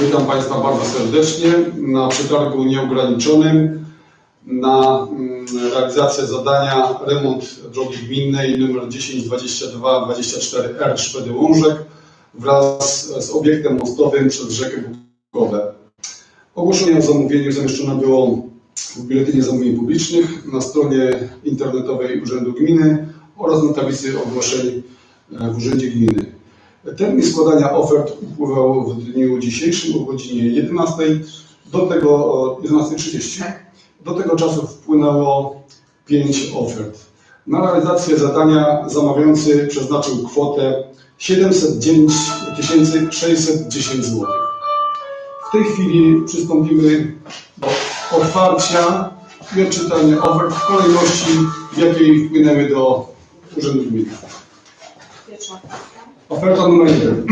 Witam Państwa bardzo serdecznie na przetargu nieograniczonym na mm, realizację zadania remont drogi gminnej nr 1022-24R Szpedy Łążek wraz z obiektem mostowym przez rzekę Bukowę. Ogłoszenie o zamówieniu zamieszczone było w Biuletynie Zamówień Publicznych na stronie internetowej Urzędu Gminy oraz na tablicy ogłoszeń e, w Urzędzie Gminy. Termin składania ofert upływał w dniu dzisiejszym o godzinie 11 do tego o 11.30. Do tego czasu wpłynęło 5 ofert. Na realizację zadania zamawiający przeznaczył kwotę 709 610 zł. W tej chwili przystąpimy do otwarcia i odczytania ofert w kolejności, w jakiej wpłynęły do Urzędu Gminy. Pierwsza. Oferta numer jeden.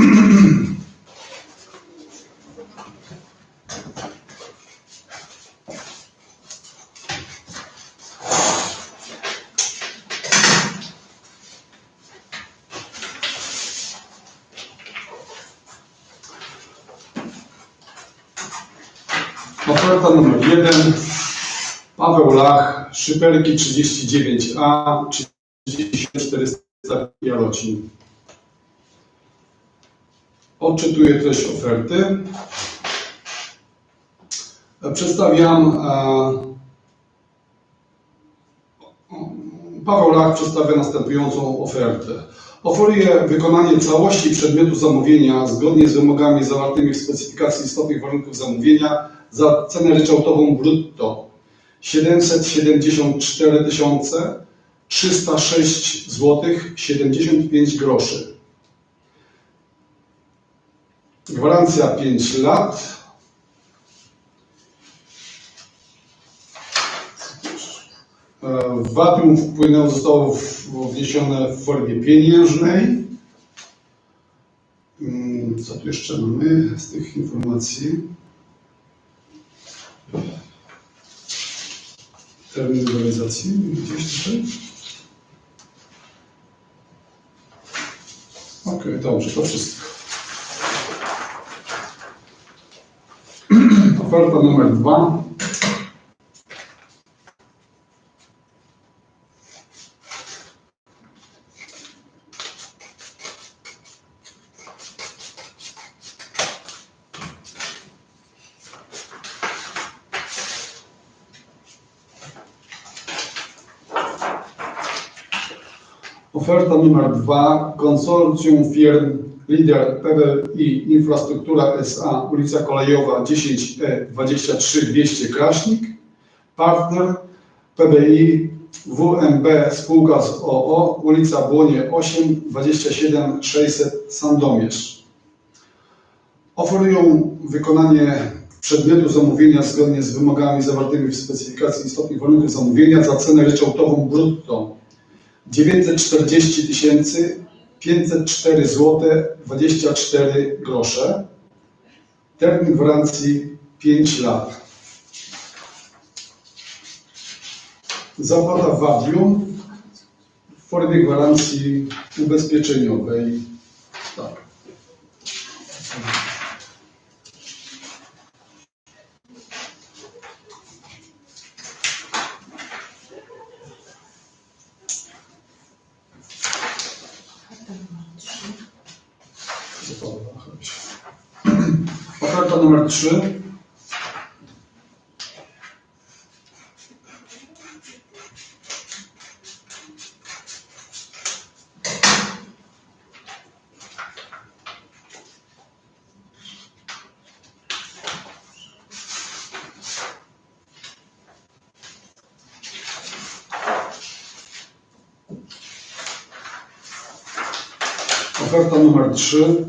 Oferta numer jeden. Paweł Lach, Szyperki 39A, 3400 Jarocin. Odczytuję treść oferty. Przedstawiam. e, Paweł Lach przedstawia następującą ofertę. Oferuje wykonanie całości przedmiotu zamówienia zgodnie z wymogami zawartymi w specyfikacji istotnych warunków zamówienia za cenę ryczałtową brutto 774 306 zł 75 groszy. Gwarancja 5 lat. E, Wadium wpłynęło, zostało wniesione w formie pieniężnej. Mm, Co tu jeszcze mamy z tych informacji? Termin realizacji gdzieś tutaj. Okej, dobrze, to wszystko. Oferta numer dwa. Oferta numer dwa. Konsorcjum firm Lider PWI Infrastruktura SA, ulica Kolejowa 10E 23 200 Kraśnik. Partner PBI WMB Spółka z OO, ulica Błonie 8 27 600 Sandomierz. Oferują wykonanie przedmiotu zamówienia zgodnie z wymogami zawartymi w specyfikacji istotnych warunków zamówienia za cenę ryczałtową brutto 940 tysięcy 504 zł 24 grosze. Termin gwarancji 5 lat. Zapłata wadium w formie gwarancji ubezpieczeniowej. Tak. Oferta numer 3. Oferta numer 3.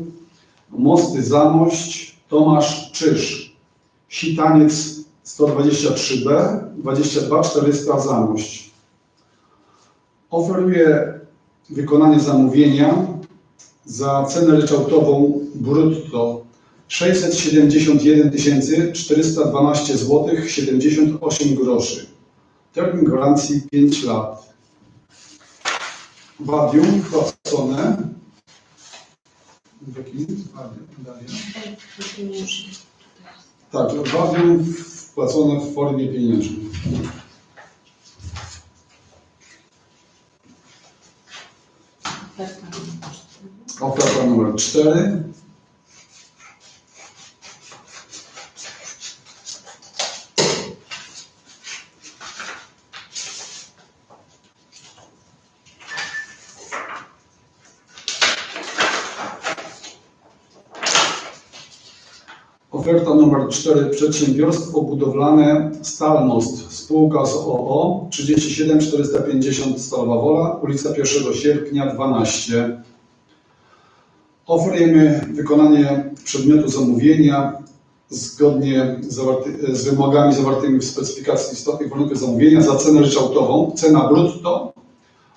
Mosty Zamość, Tomasz Czyż. Sitaniec 123B, 22 400 Zamość. Oferuje wykonanie zamówienia za cenę ryczałtową brutto 671 412 zł 78 groszy. Termin gwarancji 5 lat. Wadium płacone jakim? Pieniężny. Tak, wadium wpłacone w formie pieniężnej. Oferta numer 4. Oferta numer 4. Przedsiębiorstwo budowlane Stalmost, spółka z OO 37 450 Stalowa Wola, ulica 1 sierpnia 12. Oferujemy wykonanie przedmiotu zamówienia zgodnie z, wymogami zawartymi w specyfikacji istotnych warunków zamówienia za cenę ryczałtową. Cena brutto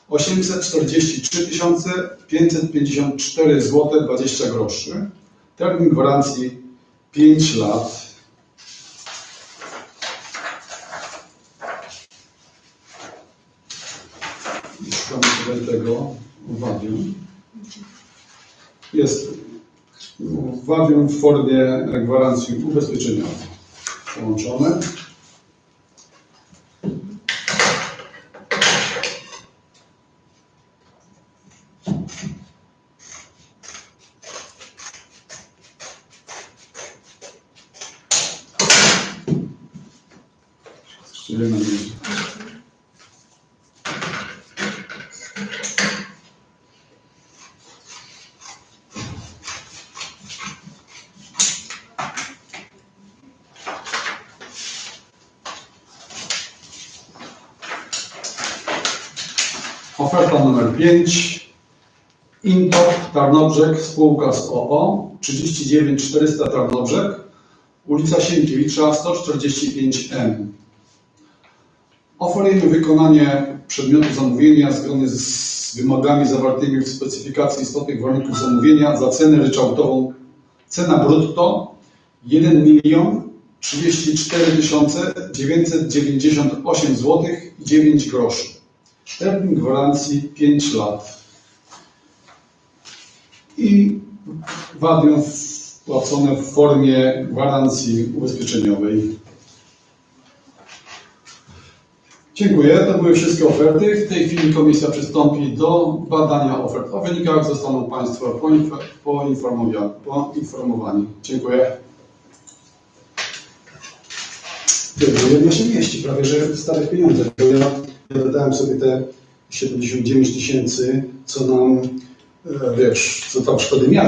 843 554 zł 20 groszy. Termin gwarancji 5 lat. Szukamy tutaj tego wadium. Jest wadium w formie gwarancji ubezpieczeniowej połączone. Czyli na miejscu. Oferta numer 5. Intop Tarnobrzeg, spółka z OO 39 400 Tarnobrzeg, ulica Sienkiewicza 145M. Oferujemy wykonanie przedmiotu zamówienia zgodnie z wymogami zawartymi w specyfikacji istotnych warunków zamówienia za cenę ryczałtową. Cena brutto 1 milion 34 998 zł i 9 groszy. Termin gwarancji 5 lat. I wadium wpłacone w formie gwarancji ubezpieczeniowej. Dziękuję. To były wszystkie oferty. W tej chwili komisja przystąpi do badania ofert. O wynikach zostaną Państwo poinformowani. Dziękuję. Jedna się mieści, prawie że. Bo ja, ja dodałem sobie te 79 tysięcy, co nam, e, wiesz, co tam szkody miały.